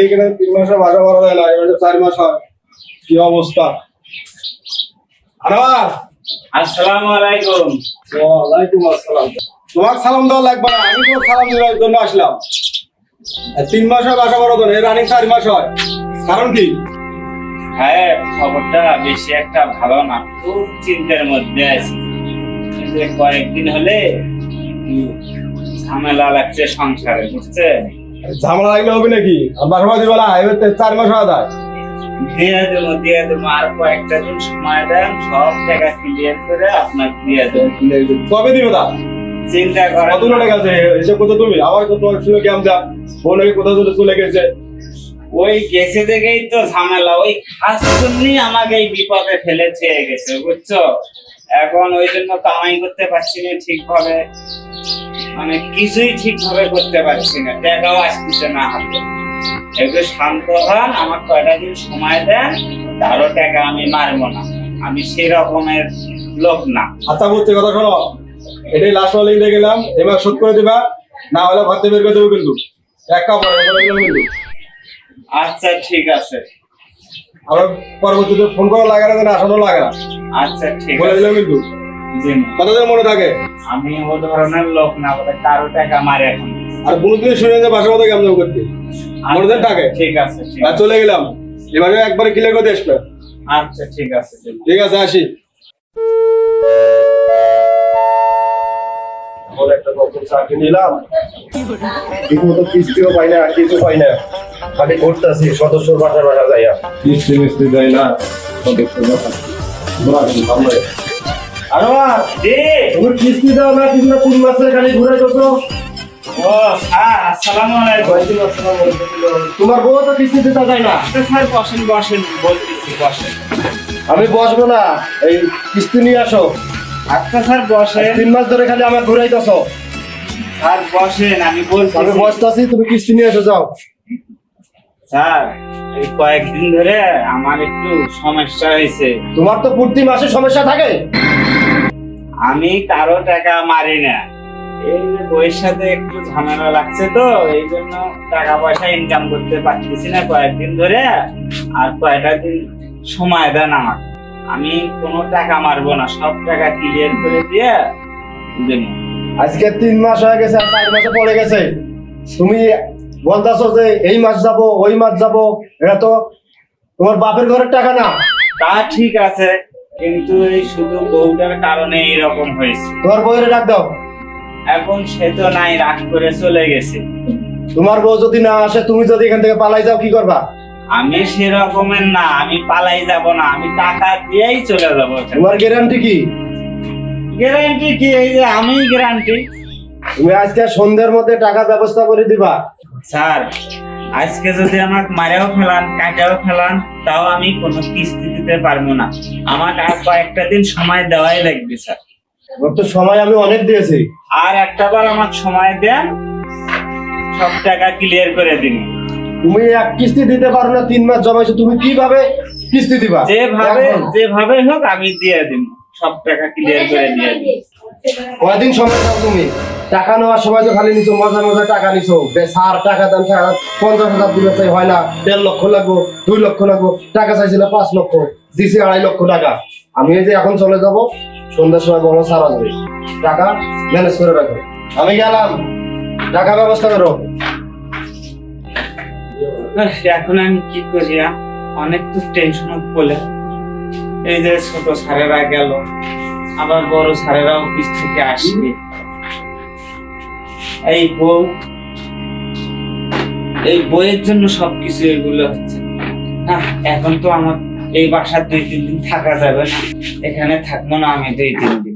এইখানে তিন মাসে বাসা দেয় না এবার চার মাস হয়। কি অবস্থা? আনোয়ার! আসসালামু আলাইকুম। ওয়ালাইকুম আসসালাম। তোমার সালাম দেওয়া লাগবে না আমি তোমার সালাম দেওয়ার জন্য আসলাম। তিন মাস হয় বাসা দেয় রানিং চার মাস হয়। কারণ কি? হ্যাঁ খবরটা বেশি একটা ভালো না খুব চিন্তার মধ্যে আছি। কয়েকদিন হলে ঝামেলা লাগছে সংসারে বুঝছেন? ঝামেলা লাগলে হবে নাকি? আর বাসা ভাড়া দিবে না এবার চার মাস হয় দেয় দিয়ে দেবো দিয়ে দেবো আর কয়েকটা দিন সময় দেন সব জায়গা ক্লিয়ার করে আপনার দিয়ে দেবো। কবে দিবে তা? চিন্তা করেন কত টাকা আছে? তুমি? আমার তো তোমার শুনে কেমন যা ও নাকি কোথাও চলে চলে গেছে। ওই গেছে দেখেই তো ঝামেলা। ওই খাস জন্যই আমাকে এই বিপদে ফেলে ছেড়ে গেছে বুঝছ? এখন ওই জন্য কামাই করতে পারছি না ঠিকভাবে। মানে কিছুই ঠিকভাবে করতে পারছি না টাকাও আসতেছে না হাতে। একটু শান্ত হন আমার কয়টা দিন সময় দেন তারও টাকা আমি মারবো না। আমি সেই রকমের লোক না। আচ্ছা বুঝছি কথা শোনো। এটাই লাস্ট ওয়ার্নিং দিয়ে গেলাম। এবার শোধ করে দিবা না হলে ভাবতে বের করে দেবো কিন্তু। এক কিন্তু। আচ্ছা ঠিক আছে। আবার পরবর্তীতে ফোন করা লাগে না আসানো লাগে না। আচ্ছা ঠিক বলে আছে। কিন্তু। কতদিন মনে থাকে? আমি ও ধরনের লোক না বলে কারও টাকা মারে এখন। আর কোনোদিন শুনে যে বাসা কথা কেমন করতে। মনে দেন টাকে ঠিক আছে আর চলে গেলাম। এবারে একবারে ক্লিয়ার করে আসবে আচ্ছা ঠিক আছে ঠিক আছে। আসি। একটা নতুন চাকরি নিলাম। ঠিক মতো কিস্তিও পাই না কিছু পাই না। খালি ঘুরতেছি সদস্য বাসা বাসা যাইয়া। কিস্তি মিস্তি দেয় না। সদস্য বাসা আনোয়ার জি। তুমি কিস্তি দাও না কিছু না কোন মাসে খালি ঘুরে গেছো? তোমার বউ তো কিস্তি দিতে যায় না? আচ্ছা, স্যার বসেন বসেন বলতেছি বসেন। আমি বসবো না এই কিস্তি নিয়ে আসো। আচ্ছা স্যার বসেন। তিন মাস ধরে খালি আমার ঘুরাইতেছো স্যার বসেন আমি বলছি আমি বসতেছি তুমি কিস্তি নিয়ে এসে যাও। স্যার এই কয়েকদিন ধরে আমার একটু সমস্যা হয়েছে। তোমার তো প্রতি মাসে সমস্যা থাকে। আমি কারও টাকা মারি না। এই যে বইয়ের সাথে একটু ঝামেলা লাগছে তো এই জন্য টাকা পয়সা ইনকাম করতে পারতেছি না কয়েকদিন ধরে আর কয়টা দিন সময় দেন আমার আমি কোনো টাকা মারবো না সব টাকা ক্লিয়ার করে দিয়ে দেবো। আজকে তিন মাস হয়ে গেছে আর চার মাসে পড়ে গেছে। তুমি বলতেছো যে এই মাস যাব ওই মাস যাব এটা তো তোমার বাপের ঘরের টাকা না। তা ঠিক আছে কিন্তু এই শুধু বউটার কারণে এইরকম হয়েছে। তোমার বউয়ের ডাক দাও। এখন সে তো নাই রাগ করে চলে গেছে। তোমার বউ যদি না আসে তুমি যদি এখান থেকে পালাই যাও কি করবা? আমি সেরকমের না আমি পালাই যাব না আমি টাকা দিয়েই চলে যাব তোমার গ্যারান্টি কি? গ্যারান্টি কি? এই যে আমি গ্যারান্টি তুমি আজকে সন্ধ্যের মধ্যে টাকার ব্যবস্থা করে দিবা। স্যার আজকে যদি আমাকে মারেও ফেলান কাটাও ফেলান তাও আমি কোনো কিস্তি দিতে পারব না। আমাকে আর কয়েকটা দিন সময় দেওয়াই লাগবে স্যার। তো সময় আমি অনেক দিয়েছি। আর একটা বার আমাকে সময় দেন সব টাকা ক্লিয়ার করে দিন। তুমি এক কিস্তি দিতে পারো না তিন মাস জমাইছো তুমি কীভাবে কিস্তি দিবা? যেভাবে যেভাবে হোক আমি দিয়ে দিন সব টাকা ক্লিয়ার করে দিয়ে দিন কয়দিন সময় দাও তুমি? টাকা নেওয়ার সময় তো খালি নিছো মজা মজা টাকা নিছো। সার, টাকা দাম সার পঞ্চাশ হাজার দিলে চাই হয় না। দেড় লক্ষ লাগবো, দুই লক্ষ লাগবো, টাকা চাইছিল পাঁচ লক্ষ, দিছি আড়াই লক্ষ টাকা। আমি এই যে এখন চলে যাব, সন্ধ্যার সময় বড় সার আসবে। টাকা ম্যানেজ করে রাখো। আমি গেলাম টাকা ব্যবস্থা করো। এখন আমি কি করি? অনেক তো টেনশন বলে। এই যে ছোট স্যারেরা গেল, আবার বড় স্যারেরা অফিস থেকে আসবে। এই বউ, এই বইয়ের জন্য সবকিছু এগুলো হচ্ছে। না এখন তো আমার এই বাসার দুই, তিন দিন থাকা যাবে না। এখানে থাকব না আমি দুই, তিন দিন।